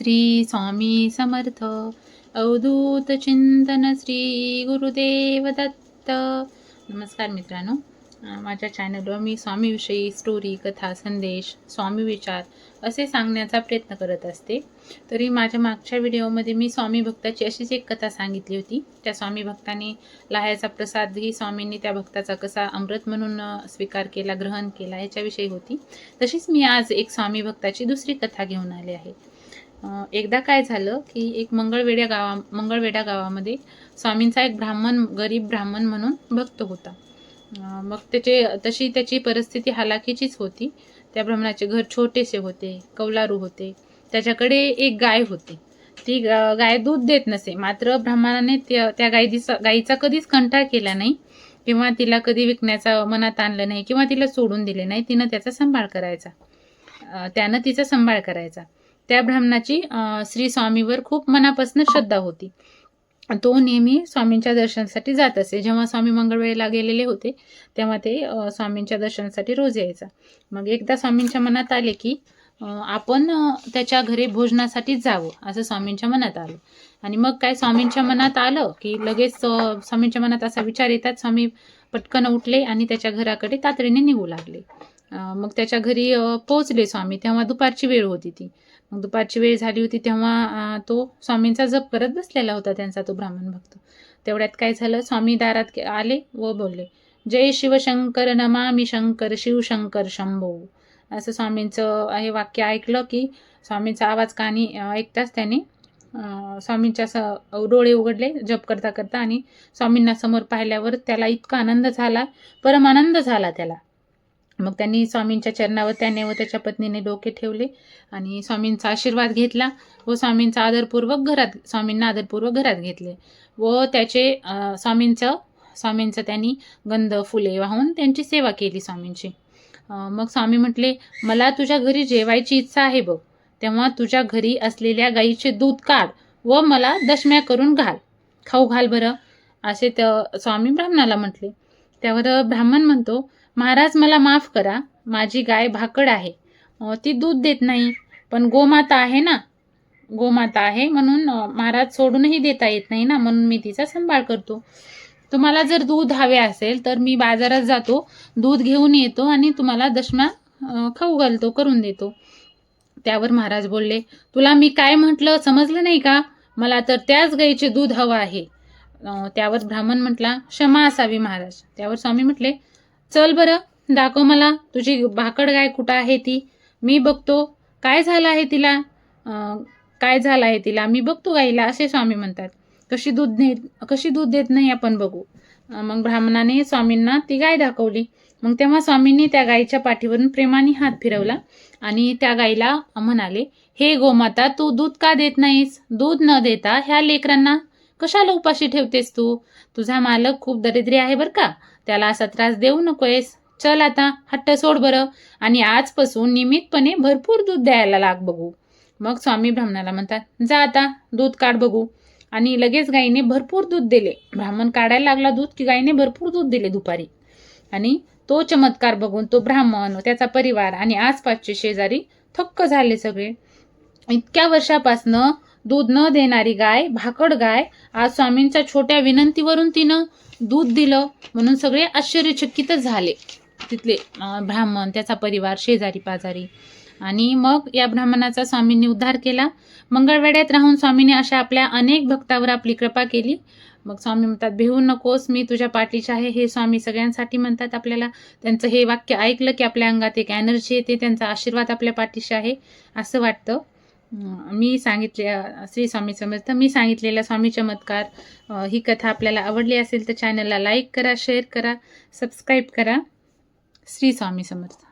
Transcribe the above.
श्री स्वामी समर्थ. अवधूत चिंतन श्री गुरुदेव दत्त. नमस्कार मित्रांनो. माझ्या चॅनलवर मी स्वामीविषयी स्टोरी कथा संदेश स्वामी विचार असे सांगण्याचा प्रयत्न करत असते. तरी माझ्या मागच्या व्हिडिओमध्ये मी स्वामी भक्ताची अशीच एक कथा सांगितली होती. त्या स्वामी भक्ताने लाह्याचा प्रसादही स्वामींनी त्या भक्ताचा कसा अमृत म्हणून स्वीकार केला ग्रहण केला याच्याविषयी होती. तशीच मी आज एक स्वामी भक्ताची दुसरी कथा घेऊन आले आहे. एकदा काय झालं की एक मंगळवेड्या गावा मंगळवेड्या गावामध्ये स्वामींचा एक ब्राह्मण गरीब ब्राह्मण म्हणून भक्त होता. मग त्याचे तशी त्याची परिस्थिती हालाकीचीच होती. त्या ब्राह्मणाचे घर छोटेसे होते कौलारू होते. त्याच्याकडे एक गाय होती. ती गाय दूध देत नसे. मात्र ब्राह्मणाने त्या त्या गायीचा गायीचा कधीच कंटाळ केला नाही किंवा तिला कधी विकण्याचा मनात आणलं नाही किंवा तिला सोडून दिले नाही. तिनं त्याचा सांभाळ करायचा. त्यानं तिचा सांभाळ करायचा. त्या ब्राह्मणाची श्री स्वामीवर खूप मनापासून श्रद्धा होती. तो नेहमी स्वामींच्या दर्शनासाठी जात असे. जेव्हा स्वामी मंगळवेळेला गेलेले होते तेव्हा ते स्वामींच्या दर्शनासाठी रोज यायचा. मग एकदा स्वामींच्या मनात आले की आपण त्याच्या घरी भोजनासाठी जावं असं स्वामींच्या मनात आलं. आणि मग काय स्वामींच्या मनात आलं की लगेच स्वामींच्या मनात असा विचार येतात स्वामी पटकन उठले आणि त्याच्या घराकडे तातडीने निघू लागले. मग त्याच्या घरी पोहोचले स्वामी. तेव्हा दुपारची वेळ होती ती. मग दुपारची वेळ झाली होती तेव्हा तो स्वामींचा जप करत बसलेला होता त्यांचा तो ब्राह्मण भक्त. तेवढ्यात काय झालं? स्वामी दारात के- आले व बोलले जय शिवशंकर नमामि शंकर शिवशंकर शंभो. असं स्वामींचं हे वाक्य ऐकलं की स्वामींचा आवाज कानी ऐकताच त्याने स्वामींच्या स डोळे उघडले जप करता करता आणि स्वामींना समोर पाहिल्यावर त्याला इतका आनंद झाला परम आनंद झाला त्याला. मग त्यांनी स्वामींच्या चरणावर त्याने व त्याच्या पत्नीने डोके ठेवले आणि स्वामींचा आशीर्वाद घेतला व स्वामींचा आदरपूर्वक घरात स्वामींना आदरपूर्वक घरात घेतले व त्याचे स्वामींचं स्वामींचं त्यांनी गंध फुले वाहून त्यांची सेवा केली स्वामींची. मग स्वामी म्हटले मला तुझ्या घरी जेवायची इच्छा आहे बघ. तेव्हा तुझ्या घरी असलेल्या गाईचे दूध काढ व मला दशम्या करून घाल. खाऊ घाल बरं. असे त स्वामी ब्राह्मणाला म्हटले. त्यावर ब्राह्मण म्हणतो महाराज मला माफ करा माझी गाय भाकड आहे. ती दूध देत नाही पण गोमाता आहे ना? गोमाता आहे म्हणून महाराज सोडूनही देता येत नाही ना? म्हणून मी तिचा सांभाळ करतो. तुम्हाला जर दूध हवे असेल तर मी बाजारात जातो दूध घेऊन येतो आणि तुम्हाला दशमा खाऊ घालतो करून देतो. त्यावर महाराज बोलले तुला मी काय म्हटलं समजलं नाही का? मला तर त्याच गाईचे दूध हवं आहे. त्यावर ब्राह्मण म्हटला क्षमा असावी महाराज. त्यावर स्वामी म्हटले चल बरं दाखव मला तुझी भाकड गाय कुठं आहे ती? मी बघतो. काय झालं आहे तिला? काय झालं आहे तिला? मी बघतो गाईला असे स्वामी म्हणतात. कशी दूध देत कशी दूध देत नाही आपण बघू. मग ब्राह्मणाने स्वामींना ती गाय दाखवली. मग तेव्हा स्वामींनी त्या गाईच्या पाठीवरून प्रेमाने हात फिरवला आणि त्या गाईला म्हणाले हे गोमाता तू दूध का देत नाहीस? दूध न देता ह्या लेकरांना कशाला उपाशी ठेवतेस तू? तुझा मालक खूप दरिद्री आहे बरं का? त्याला असा त्रास देऊ नकोयस. चल आता हट्ट सोड बरं. आणि आजपासून नियमितपणे भरपूर दूध द्यायला लाग बघू. मग स्वामी ब्राह्मणाला म्हणतात जा आता दूध काढ बघू. आणि लगेच गाईने भरपूर दूध दिले. ब्राह्मण काढायला लागला दूध की गाईने भरपूर दूध दिले दुपारी. आणि तो चमत्कार बघून तो ब्राह्मण त्याचा परिवार आणि आसपासचे शेजारी थक्क झाले सगळे. इतक्या वर्षापासनं दूध न देणारी गाय भाकड गाय आज स्वामींच्या छोट्या विनंतीवरून तिनं दूध दिलं म्हणून सगळे आश्चर्यचकितच झाले. तिथले ब्राह्मण त्याचा परिवार शेजारी पाजारी. आणि मग या ब्राह्मणाचा स्वामींनी उद्धार केला. मंगळवेड्यात राहून स्वामीने अशा आपल्या अनेक भक्तावर आपली कृपा केली. मग स्वामी म्हणतात भिवू नकोस मी तुझ्या पाठीचे आहे. हे स्वामी सगळ्यांसाठी म्हणतात आपल्याला. त्यांचं हे वाक्य ऐकलं की आपल्या अंगात एक एनर्जी येते त्यांचा आशीर्वाद आपल्या पाठीशी आहे असं वाटतं. मी सांगितले श्री स्वामी समर्थ मी सांगितलेला स्वामी चमत्कार ही कथा आपल्याला आवडली असेल तर चॅनलला लाईक करा शेअर करा सबस्क्राईब करा. श्री स्वामी समर्थ.